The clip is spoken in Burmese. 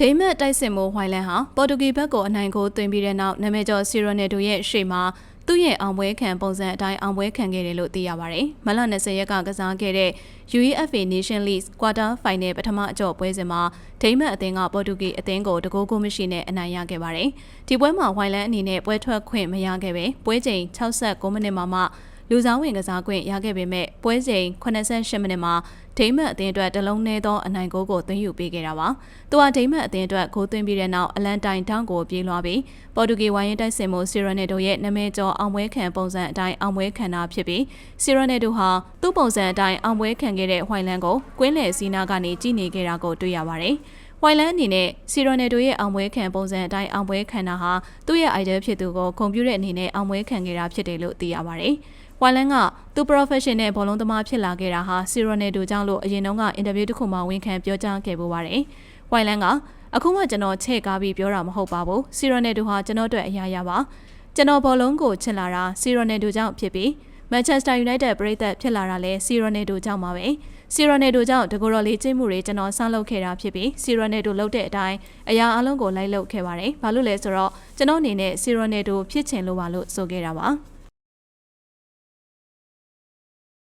ဒိမတ်တိုက်စစ်မှုဝိုင်လန်ဟာပေါ်တူဂီဘက်ကိုအနိုင်ကိုသွင်းပြီးတဲ့နောက်နာမည်ကျော်စီရိုနယ်ဒိုရဲ့ရှေ့မှာသူ့ရဲ့အောင်ပွဲခံပုံစံအတိုင်းအောင်ပွဲခံခဲ့တယ်လို့သိရပါတယ်။မလ20ရက်ကကစားခဲ့တဲ့ UEFA Nation League Quarter Final ပထမအကြော့ပွဲစဉ်မှာဒိမတ်အသင်းကပေါ်တူဂီအသင်းကိုတကိုးကိုမရှိနဲ့အနိုင်ရခဲ့ပါတယ်။ဒီပွဲမှာဝိုင်လန်အနေနဲ့ပွဲထွက်ခွင့်မရခဲ့ပဲပွဲချိန်69မိနစ်မှာမှ လူစားဝင်ကစားခွင့်ရခဲ့ပေမဲ့ပွဲချိန်88မိနစ်မှာဒိမတ်အသင်းအတွက်တလုံးနှဲသောအနိုင်ဂိုးကိုသွင်းယူပေးခဲ့တာပါ။သူဟာဒိမတ်အသင်းအတွက်ဂိုးသွင်းပြီးတဲ့နောက်အလန်တိုင်တောင်းကိုပြေးလွှားပြီးပေါ်တူဂီဝိုင်းရင်တိုက်စင်မှုစီရိုနယ်ဒိုရဲ့နာမည်ကျော်အောင်ပွဲခံပုံစံအတိုင်းအောင်ပွဲခံတာဖြစ်ပြီးစီရိုနယ်ဒိုဟာသူ့ပုံစံအတိုင်းအောင်ပွဲခံခဲ့တဲ့ဝိုင်လန်ကိုကွင်းလယ်စီနာကနေကြည်နေခဲ့တာကိုတွေ့ရပါတယ်။ ဝိုင်လန်အနေနဲ့စီရိုနယ်ဒိုရဲ့အောင်ပွဲခံပုံစံအတိုင်းအောင်ပွဲခံတာဟာသူ့ရဲ့ idol ဖြစ်သူကိုဂုဏ်ပြုတဲ့အနေနဲ့အောင်ပွဲခံခဲ့တာဖြစ်တယ်လို့သိရပါတယ်။ဝိုင်လန်ကသူ professional ဘောလုံးသမားဖြစ်လာခဲ့တာဟာစီရိုနယ်ဒိုကြောင့်လို့အရင်တုန်းကအင်တာဗျူးတစ်ခုမှဝန်ခံပြောကြားခဲ့ပူပါတယ်။ဝိုင်လန်ကအခုမှကျွန်တော်ချဲ့ကားပြီးပြောတာမဟုတ်ပါဘူး။စီရိုနယ်ဒိုဟာကျွန်တော်အတွက်အရာရာပါ။ကျွန်တော်ဘောလုံးကိုချစ်လာတာစီရိုနယ်ဒိုကြောင့်ဖြစ်ပြီး မန်ချက်စတာယူနိုက်တက်ပရိသတ်ဖြစ်လာတာလည်းစီရိုနယ်ဒိုကြောင့်ပါပဲ။စီရိုနယ်ဒိုကြောင့်တကူတော်လေးကျင်းမှုတွေကျွန်တော်ဆန်းလုပ်ခဲ့တာဖြစ်ပြီးစီရိုနယ်ဒိုလုပ်တဲ့အတိုင်းအရာအလုံးကိုလိုက်လုပ်ခဲ့ပါတယ်။ဘာလို့လဲဆိုတော့ကျွန်တော်အနေနဲ့စီရိုနယ်ဒိုဖြစ်ချင်လို့ပါလို့ဆိုခဲ့တာပါ။